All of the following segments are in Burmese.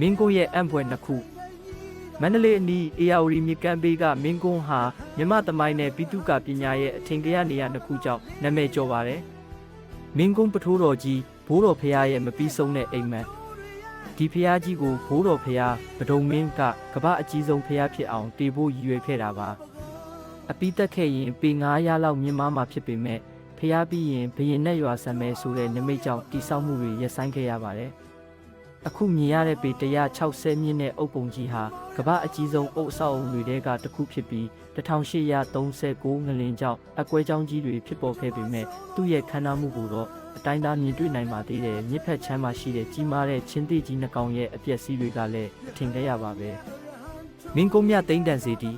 မင်းကုန်းရဲ့အံ့ဖွယ်နှစ်ခုမန္တလေးအနီးအေယာဝတီမြစ်ကမ်းဘေးကမင်းကုန်းဟာမြမသမိုင်းနဲ့ပြည်သူ့ကပညာရဲ့အထင်ကရနေရာနှစ်ခုကြောင့်နာမည်ကျော်ပါတယ်မင်းကုန်းပထိုးတော်ကြီးဘိုးတော်ဖရာရဲ့မပြီးဆုံးတဲ့အိမ်မက်ဒီဖရာကြီးကိုဘိုးတော်ဖရာဗဒုံမင်းကကမ္ဘာအကြီးဆုံးဖရာဖြစ်အောင်တည်ဖို့ရည်ရွယ်ခဲ့တာပါအပိသက်ခဲ့ရင်ပေ900လောက်မြင့်မားမှာဖြစ်ပေမဲ့ဖျားပြီးရင်ဘရင်နဲ့ရွာဆံမဲဆိုတဲ့နမိတ်ကြောင့်တိဆောက်မှုတွေရပ်ဆိုင်းခဲ့ရပါတယ်။ အခုမြင်ရတဲ့ပေ160မြင့်တဲ့အုပ်ပုံကြီးဟာကမ္ဘာအကြီးဆုံးအုပ်အဆောက်အုံတွေထဲကတစ်ခုဖြစ်ပြီး1839ငလင်ကြောင့်အကွဲကြောင်းကြီးတွေဖြစ်ပေါ်ခဲ့ပေမဲ့သူ့ရဲ့ခန္ဓာမှုကိုတော့အတိုင်းသားမြင်တွေ့နိုင်ပါသေးတယ်မြစ်ဖက်ချမ်းမှာရှိတဲ့ကြီးမားတဲ့ချင်းတိကြီးနှကောင်ရဲ့အပျက်စီးတွေကလည်းထင်ခဲ့ရပါပဲ။မင်းကုန်းမြသိမ့်တန်စီတီ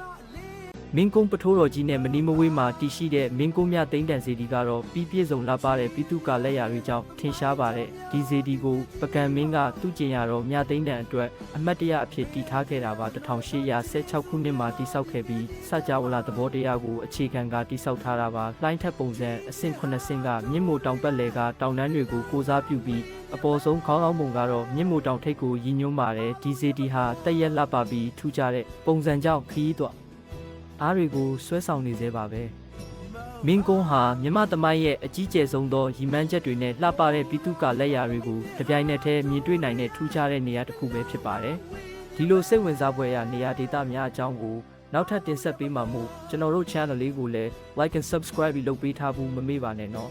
မင်းကုန်းပထိုးတော်ကြီးနဲ့မနီမဝေးမှာတည်ရှိတဲ့မင်းကုန်းမြသိမ့်တန်စီတီကတော့ပြီးပြည့်စုံလာပါတဲ့ပြည်သူ့ကလက်ရာတွေကြောင့်ထင်ရှားပါတယ်ဒီစီတီကိုပကံမင်းကသူ့ကျင်ရတော့မြသိမ့်တန်အတွက်အမတ်တရအဖြစ်တည်ထားခဲ့တာပါ1816ခုနှစ်မှာတည်ဆောက်ခဲ့ပြီးစကြဝဠာသဘောတရားကိုအခြေခံကတည်ဆောက်ထားတာပါလှိုင်းထက်ပုံစံအဆင့်9ဆင့်ကမြင့်မို့တောင်ပတ်လည်ကတောင်တန်းတွေကိုကိုစားပြုပြီးအပေါ်ဆုံးခေါင်းအောင်ပုံကတော့မြင့်မို့တောင်ထိပ်ကိုရည်ညွှန်းပါတယ်ဒီစီတီဟာတက်ရက်လှပပြီးထူးခြားတဲ့ပုံစံကြောင့်ခရီးသွား အားတွေကိုဆွဲဆောင်နေသေးပါပဲမင်းကုန်းဟာမြမသမိုင်းရဲ့အကြီးကျယ်ဆုံးသောရီမန်းချက်တွေနဲ့လှပတဲ့ပြည်သူ့ကလက်ရာတွေကိုတပြိုင်နက်တည်းမြင်တွေ့နိုင်တဲ့ထူးခြားတဲ့နေရာတစ်ခုပဲဖြစ်ပါတယ်ဒီလိုစိတ်ဝင်စားဖွယ်ရာနေရာဒေသများအကြောင်းကိုနောက်ထပ်တင်ဆက်ပေးမှာမို့ကျွန်တော်တို့ channel လေးကိုလည်း like and subscribe ပြီးလုပ်ပေးထားဖို့မမေ့ပါနဲ့နော်